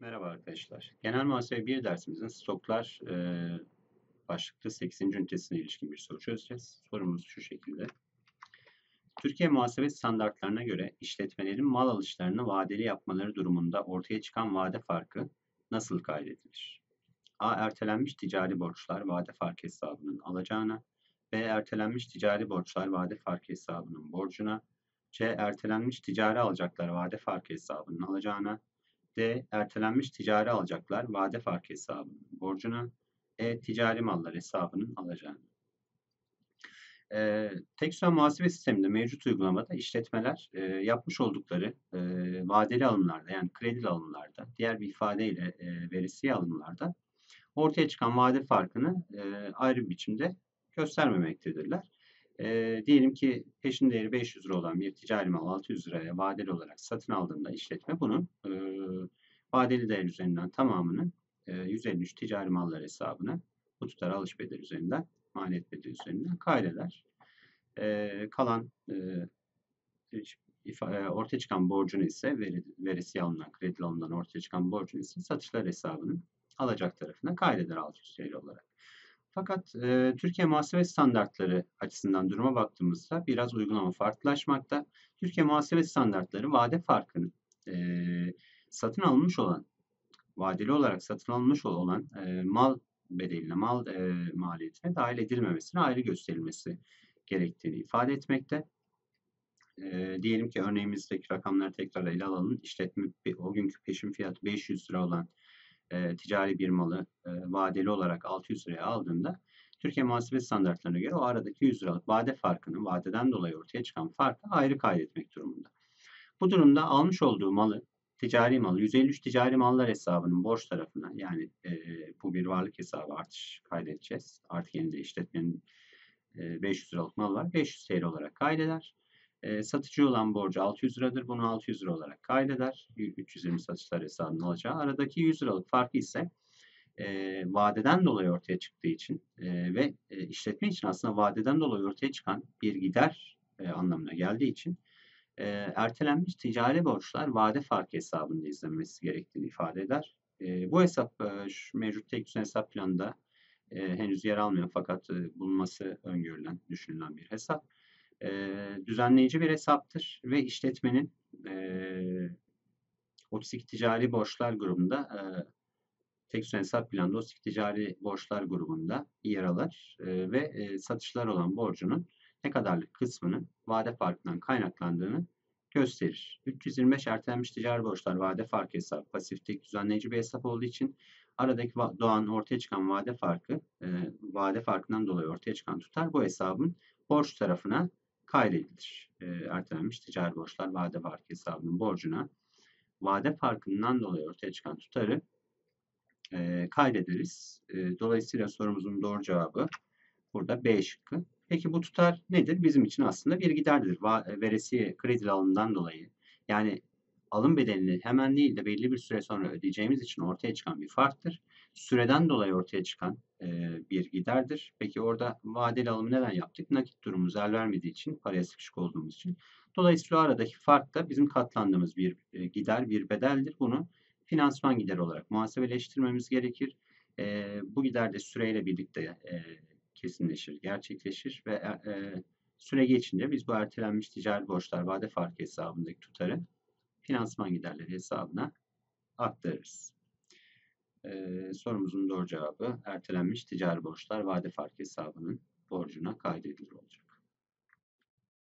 Merhaba arkadaşlar. Genel muhasebe 1 dersimizin stoklar e, başlıklı 8. ünitesine ilişkin bir soru çözeceğiz. Sorumuz şu şekilde. Türkiye muhasebe standartlarına göre işletmelerin mal alışlarını vadeli yapmaları durumunda ortaya çıkan vade farkı nasıl kaydedilir? A. Ertelenmiş ticari borçlar vade fark hesabının alacağına. B. Ertelenmiş ticari borçlar vade fark hesabının borcuna. C. Ertelenmiş ticari alacaklar vade fark hesabının alacağına. D. Ertelenmiş ticari alacaklar vade fark hesabının borcuna. E. Ticari mallar hesabının alacağına. E, Tekstüel muhasebe sisteminde mevcut uygulamada işletmeler e, yapmış oldukları e, vadeli alımlarda yani kredi alımlarda, diğer bir ifadeyle e, veresiye alımlarda ortaya çıkan vade farkını e, ayrı bir biçimde göstermemektedirler. E, diyelim ki peşin değeri 500 lira olan bir ticari mal 600 liraya vadeli olarak satın aldığında işletme bunun e, vadeli değer üzerinden tamamını e, 153 ticari mallar hesabına bu tutar alış bedeli üzerinden maliyet bedeli üzerinden kaydeder. E, kalan e, ortaya çıkan borcunu ise veri, verisi alınan, kredi alınan ortaya çıkan borcunu ise satışlar hesabının alacak tarafına kaydeder 600 TL olarak. Fakat e, Türkiye muhasebe standartları açısından duruma baktığımızda biraz uygulama farklılaşmakta. Türkiye muhasebe standartları vade farkını e, satın alınmış olan, vadeli olarak satın alınmış olan e, mal bedeline, mal e, maliyetine dahil edilmemesine ayrı gösterilmesi gerektiğini ifade etmekte. E, diyelim ki örneğimizdeki rakamları tekrar ele alalım. İşletme o günkü peşin fiyatı 500 lira olan e, ticari bir malı e, vadeli olarak 600 liraya aldığında Türkiye muhasebe standartlarına göre o aradaki 100 liralık vade farkını, vadeden dolayı ortaya çıkan farkı ayrı kaydetmek durumunda. Bu durumda almış olduğu malı, ticari malı, 153 ticari mallar hesabının borç tarafına yani e, bu bir varlık hesabı artış kaydedeceğiz. Artık elinde işletmenin e, 500 liralık mal var. 500 TL olarak kaydeder. E, satıcı olan borcu 600 liradır. Bunu 600 lira olarak kaydeder. 320 satışlar hesabının alacağı. Aradaki 100 liralık farkı ise e, vadeden dolayı ortaya çıktığı için e, ve e, işletme için aslında vadeden dolayı ortaya çıkan bir gider e, anlamına geldiği için e, ertelenmiş ticari borçlar vade farkı hesabında izlenmesi gerektiğini ifade eder. E, bu hesap e, şu mevcut tek hesap planında e, henüz yer almıyor fakat e, bulunması öngörülen, düşünülen bir hesap e, düzenleyici bir hesaptır ve işletmenin e, 32 ticari borçlar grubunda e, tek hesap planda 32 ticari borçlar grubunda yer alır e, ve e, satışlar olan borcunun ne kadarlık kısmının vade farkından kaynaklandığını gösterir. 325 ertelenmiş ticari borçlar vade farkı hesabı pasiflik düzenleyici bir hesap olduğu için aradaki doğan ortaya çıkan vade farkı e, vade farkından dolayı ortaya çıkan tutar bu hesabın borç tarafına kaydedilir. E, ertelenmiş ticari borçlar vade farkı hesabının borcuna vade farkından dolayı ortaya çıkan tutarı e, kaydederiz. E, dolayısıyla sorumuzun doğru cevabı burada B şıkkı. Peki bu tutar nedir? Bizim için aslında bir giderdir. Veresiye kredi alımından dolayı. Yani alım bedelini hemen değil de belli bir süre sonra ödeyeceğimiz için ortaya çıkan bir farktır. Süreden dolayı ortaya çıkan e, bir giderdir. Peki orada vadeli alımı neden yaptık? Nakit durumumuz el vermediği için, paraya sıkışık olduğumuz için. Dolayısıyla aradaki fark da bizim katlandığımız bir e, gider, bir bedeldir. Bunu finansman gideri olarak muhasebeleştirmemiz gerekir. E, bu gider de süreyle birlikte e, kesinleşir, gerçekleşir ve e, süre geçince biz bu ertelenmiş ticari borçlar vade farkı hesabındaki tutarı finansman giderleri hesabına aktarırız. Ee, sorumuzun doğru cevabı ertelenmiş ticari borçlar vade fark hesabının borcuna kaydedilir